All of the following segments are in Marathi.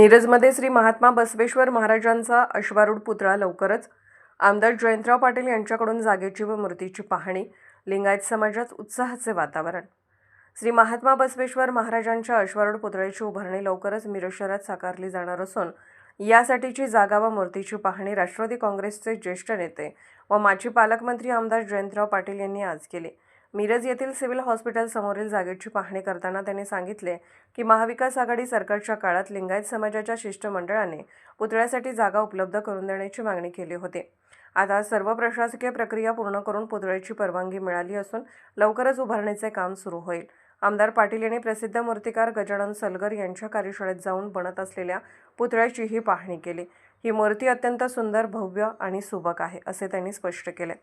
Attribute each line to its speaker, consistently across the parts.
Speaker 1: मिरजमध्ये श्री महात्मा बसवेश्वर महाराजांचा अश्वारूढ पुतळा लवकरच. आमदार जयंतराव पाटील यांच्याकडून जागेची व मूर्तीची पाहणी. लिंगायत समाजात उत्साहाचे वातावरण. श्री महात्मा बसवेश्वर महाराजांच्या अश्वारूढ पुतळ्याची उभारणी लवकरच मिरज शहरात साकारली जाणार असून यासाठीची जागा व मूर्तीची पाहणी राष्ट्रवादी काँग्रेसचे ज्येष्ठ नेते व माजी पालकमंत्री आमदार जयंतराव पाटील यांनी आज केली. मिरज येथील सिव्हिल हॉस्पिटल समोरील जागेची पाहणी करताना त्यांनी सांगितले की महाविकास आघाडी सरकारच्या काळात लिंगायत समाजाच्या शिष्टमंडळाने पुतळ्यासाठी जागा उपलब्ध करून देण्याची मागणी केली होती. आता सर्व प्रशासकीय प्रक्रिया पूर्ण करून पुतळ्याची परवानगी मिळाली असून लवकरच उभारणीचे काम सुरू होईल. आमदार पाटील यांनी प्रसिद्ध मूर्तिकार गजानन सलगर यांच्या कार्यशाळेत जाऊन बनत असलेल्या पुतळ्याचीही पाहणी केली. ही मूर्ती अत्यंत सुंदर भव्य आणि सुबक आहे असे त्यांनी स्पष्ट केले.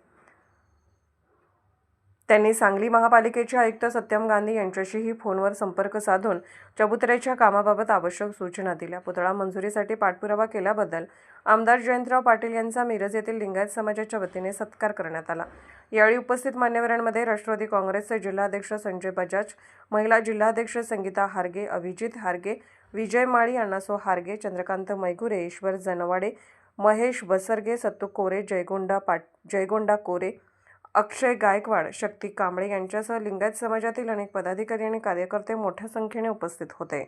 Speaker 1: त्यांनी सांगली महापालिकेचे आयुक्त सत्यम गांधी यांच्याशीही फोनवर संपर्क साधून चबुतऱ्याच्या कामाबाबत आवश्यक सूचना दिल्या. पुतळा मंजुरीसाठी पाठपुरावा केल्याबद्दल आमदार जयंतराव पाटील यांचा मिरज येथील लिंगायत समाजाच्या वतीने सत्कार करण्यात आला. यावेळी उपस्थित मान्यवरांमध्ये राष्ट्रवादी काँग्रेसचे जिल्हाध्यक्ष संजय बजाज महिला जिल्हाध्यक्ष संगीता हार्गे अभिजित हार्गे विजय माळी अण्णासो हार्गे चंद्रकांत मैगुरे ईश्वर जनवाडे महेश बसरगे सत्तू कोरे जयगोंडा पाट जयगोंडा कोरे अक्षय गायकवाड शक्ती कांबळे यांच्यासह लिंगायत समाजातील अनेक पदाधिकारी आणि कार्यकर्ते मोठ्या संख्येने उपस्थित होते.